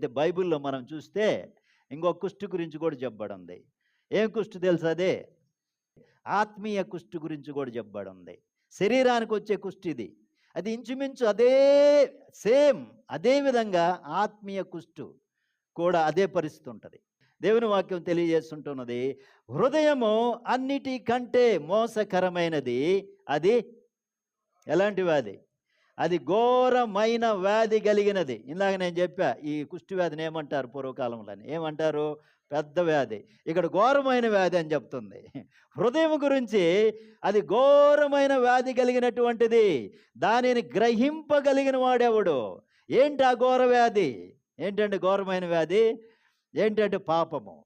అయితే బైబిల్లో మనం చూస్తే ఇంకో కుష్టు గురించి కూడా చెప్పబడింది. ఏం కుష్టు తెలుసు అదే? ఆత్మీయ కుష్టు గురించి కూడా చెప్పబడింది. శరీరానికి వచ్చే కుష్టి ఇది. అది ఇంచుమించు అదే సేమ్ అదే విధంగా ఆత్మీయ కుష్టు కూడా అదే పరిస్థితి ఉంటుంది దేవుని వాక్యం తెలియజేస్తుంటున్నది హృదయము అన్నిటికంటే మోసకరమైనది అది ఎలాంటి వ్యాధి అది ఘోరమైన వ్యాధి కలిగినది. ఇందాక నేను చెప్పా ఈ కుష్టి వ్యాధిని ఏమంటారు పూర్వకాలంలో ఏమంటారు? పెద్ద వ్యాధి. ఇక్కడ ఘోరమైన వ్యాధి అని చెప్తుంది. హృదయం గురించి అది ఘోరమైన వ్యాధి కలిగినటువంటిది. దానిని గ్రహింపగలిగిన వాడెవడు? ఏంటి ఆ ఘోర వ్యాధి? ఏంటంటే ఘోరమైన వ్యాధి? ఏంటంటే పాపము.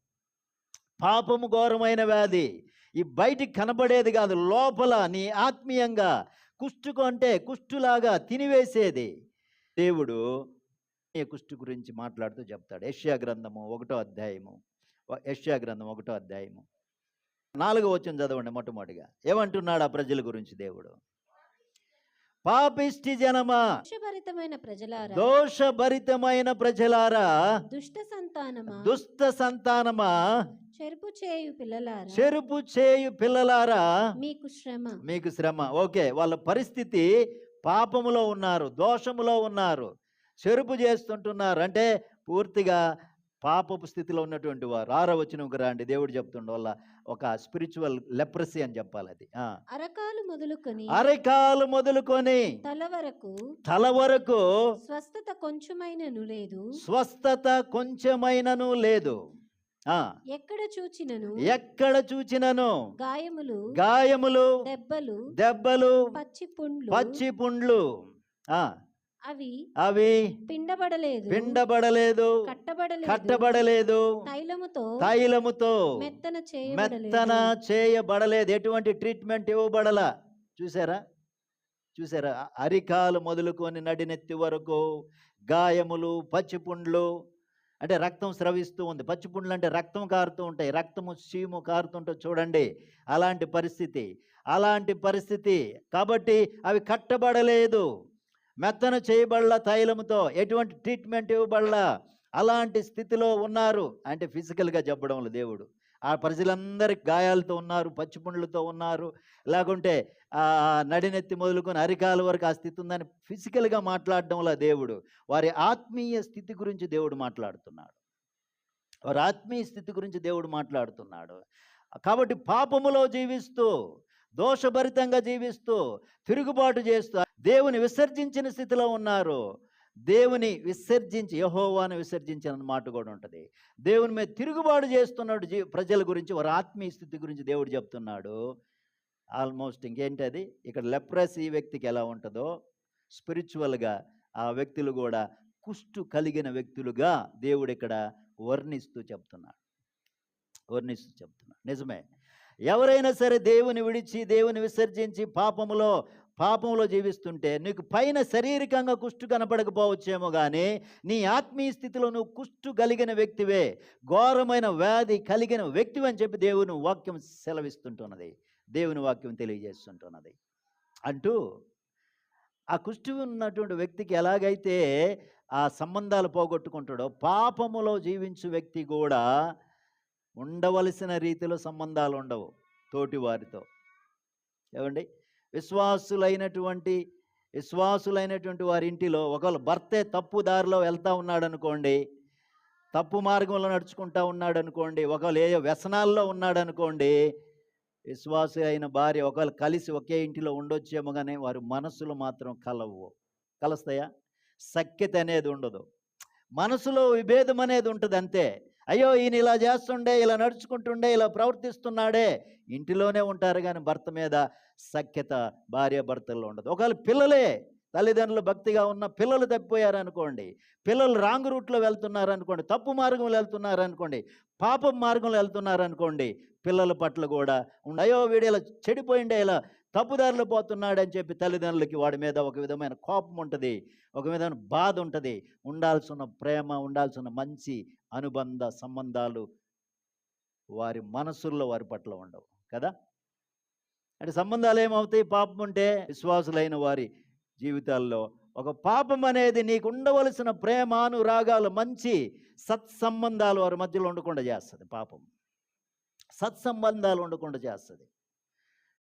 పాపము ఘోరమైన వ్యాధి. ఈ బయటికి కనబడేది కాదు లోపల నీ ఆత్మీయంగా. కుష్టుకు అంటే కుష్టులాగా తినివేసేది. దేవుడు ఈ కుష్టు గురించి మాట్లాడుతూ చెప్తాడు. యష్యా గ్రంథము ఒకటో అధ్యాయము. యెషయా గ్రంథం ఒకటో అధ్యాయము. నాలుగో వచ్చిన చదవండి మొట్టమొదటిగా. ఏమంటున్నాడు ఆ ప్రజల గురించి దేవుడు? పాపిష్టి జనమా? దోషభరితమైన ప్రజలారా? దోషభరితమైన ప్రజలారా? దుష్ట సంతానమా? దుష్ట సంతానమా? చెరుపు చేయు పిల్లలారా? చెరుపు చేయు పిల్లలారా? మీకు శ్రమ. మీకు శ్రమ. ఓకే. వాళ్ళ పరిస్థితి పాపములో ఉన్నారు దోషములో ఉన్నారు. చెరుపు చేస్తుంటున్నారు. అంటే పూర్తిగా పాపపు స్థితిలో ఉన్నటువంటి వారు. ఆరో వచ్చిన రాండి. దేవుడు చెప్తుండ వల్ల ఒక స్పిరిచువల్ లెప్రసీ అని చెప్పాలి అది. అరకాలు మొదలుకొని అరికాలు మొదలుకొని తల వరకు తల వరకు స్వస్థత కొంచెమైనను లేదు. స్వస్థత కొంచెమైనను లేదు. ఎక్కడ చూచినను? ఎక్కడ చూచినను? గాయములు గాయములు దెబ్బలు దెబ్బలు పచ్చి పుండ్లు. పచ్చి పుండ్లు. ఆ. అవి అవి పిండబడలేదు. పిండబడలేదు కట్టబడలేదు. కట్టబడలేదు తైలముతో తైలముతో మెత్తన మెత్తన చేయబడలేదు. చేయబడలేదు ఎటువంటి ట్రీట్మెంట్ ఇవ్వబడల? చూసారా? చూసారా? అరికాలు మొదలుకొని నడినెత్తి వరకు గాయములు పచ్చిపుండ్లు అంటే రక్తం స్రవిస్తూ ఉంది. పచ్చిపుండ్లు అంటే రక్తం కారుతూ ఉంటాయి. రక్తము చీము కారుతుంటే చూడండి. అలాంటి పరిస్థితి. అలాంటి పరిస్థితి. కాబట్టి అవి కట్టబడలేదు. మెత్తన చేయబడల తైలముతో ఎటువంటి ట్రీట్మెంట్ ఇవ్వబడల? అలాంటి స్థితిలో ఉన్నారు. అంటే ఫిజికల్గా చెప్పడంలో దేవుడు. ఆ ప్రజలందరి గాయాలతో ఉన్నారు పచ్చిపుండ్లతో ఉన్నారు. లేకుంటే నడినెత్తి మొదలుకొని అరికాల వరకు ఆ స్థితి ఉందని ఫిజికల్గా మాట్లాడడంలో దేవుడు వారి ఆత్మీయ స్థితి గురించి దేవుడు మాట్లాడుతున్నాడు. వారి ఆత్మీయ స్థితి గురించి దేవుడు మాట్లాడుతున్నాడు. కాబట్టి పాపములో జీవిస్తూ దోషభరితంగా జీవిస్తూ తిరుగుబాటు చేస్తూ దేవుని విసర్జించిన స్థితిలో ఉన్నారు. దేవుని విసర్జించి యహోవాను విసర్జించిన మాట కూడా ఉంటుంది. దేవుని మీద తిరుగుబాటు చేస్తున్నాడు జీ ప్రజల గురించి వారి ఆత్మీయ స్థితి గురించి దేవుడు చెప్తున్నాడు. ఆల్మోస్ట్ ఇంకేంటది? ఇక్కడ లెప్రస్ ఈ వ్యక్తికి ఎలా ఉంటుందో స్పిరిచువల్గా ఆ వ్యక్తులు కూడా కుష్టు కలిగిన వ్యక్తులుగా దేవుడు ఇక్కడ వర్ణిస్తూ చెప్తున్నాడు. వర్ణిస్తూ చెప్తున్నాడు. నిజమే. ఎవరైనా సరే దేవుని విడిచి దేవుని విసర్జించి పాపములో పాపంలో జీవిస్తుంటే నీకు పైన శారీరకంగా కుష్టు కనపడకపోవచ్చేమో కానీ నీ ఆత్మీయ స్థితిలో నువ్వు కుష్టు కలిగిన వ్యక్తివే ఘోరమైన వ్యాధి కలిగిన వ్యక్తివి అని చెప్పి దేవుని వాక్యం సెలవిస్తుంటున్నది. దేవుని వాక్యం తెలియజేస్తుంటున్నది. అంటూ ఆ కుష్టి ఉన్నటువంటి వ్యక్తికి ఎలాగైతే ఆ సంబంధాలు పోగొట్టుకుంటాడో పాపములో జీవించు వ్యక్తి కూడా ఉండవలసిన రీతిలో సంబంధాలు ఉండవు తోటి వారితో ఏమండి? విశ్వాసులైనటువంటి విశ్వాసులైనటువంటి వారి ఇంటిలో ఒకవేళ భర్తే తప్పు దారిలో వెళ్తూ ఉన్నాడు అనుకోండి తప్పు మార్గంలో నడుచుకుంటా ఉన్నాడు అనుకోండి ఒకవేళ ఏ వ్యసనాల్లో ఉన్నాడు అనుకోండి విశ్వాసి అయిన భార్య ఒకవేళ కలిసి ఒకే ఇంటిలో ఉండొచ్చేమో కానీ వారి మనసులు మాత్రం కలవు. కలుస్తాయా? సఖ్యత అనేది ఉండదు. మనసులో విభేదం అనేది ఉంటుంది అంతే అయ్యో ఈయన ఇలా చేస్తుండే ఇలా నడుచుకుంటుండే ఇలా ప్రవర్తిస్తున్నాడే. ఇంటిలోనే ఉంటారు కానీ భర్త మీద సఖ్యత భార్య భర్తల్లో ఉండదు. ఒకవేళ పిల్లలే తల్లిదండ్రులు భక్తిగా ఉన్న పిల్లలు తప్పిపోయారు అనుకోండి పిల్లలు రాంగ్ రూట్లో వెళ్తున్నారు అనుకోండి తప్పు మార్గంలో వెళ్తున్నారు అనుకోండి పాపం మార్గంలో వెళ్తున్నారు అనుకోండి పిల్లల పట్ల కూడా ఉండ- అయ్యో వీడు ఇలా చెడిపోయిండే ఇలా తప్పుదారిలో పోతున్నాడు అని చెప్పి తల్లిదండ్రులకి వాడి మీద ఒక విధమైన కోపం ఉంటుంది ఒక విధమైన బాధ ఉంటుంది. ఉండాల్సిన ప్రేమ ఉండాల్సిన మంచి అనుబంధ సంబంధాలు వారి మనసుల్లో వారి పట్ల ఉండవు కదా? అంటే సంబంధాలు ఏమవుతాయి? పాపం ఉంటే విశ్వాసులైన వారి జీవితాల్లో ఒక పాపం అనేది నీకు ఉండవలసిన ప్రేమానురాగాలు మంచి సత్సంబంధాలు వారి మధ్యలో ఉండకుండా చేస్తుంది పాపం. సత్సంబంధాలు ఉండకుండా చేస్తుంది.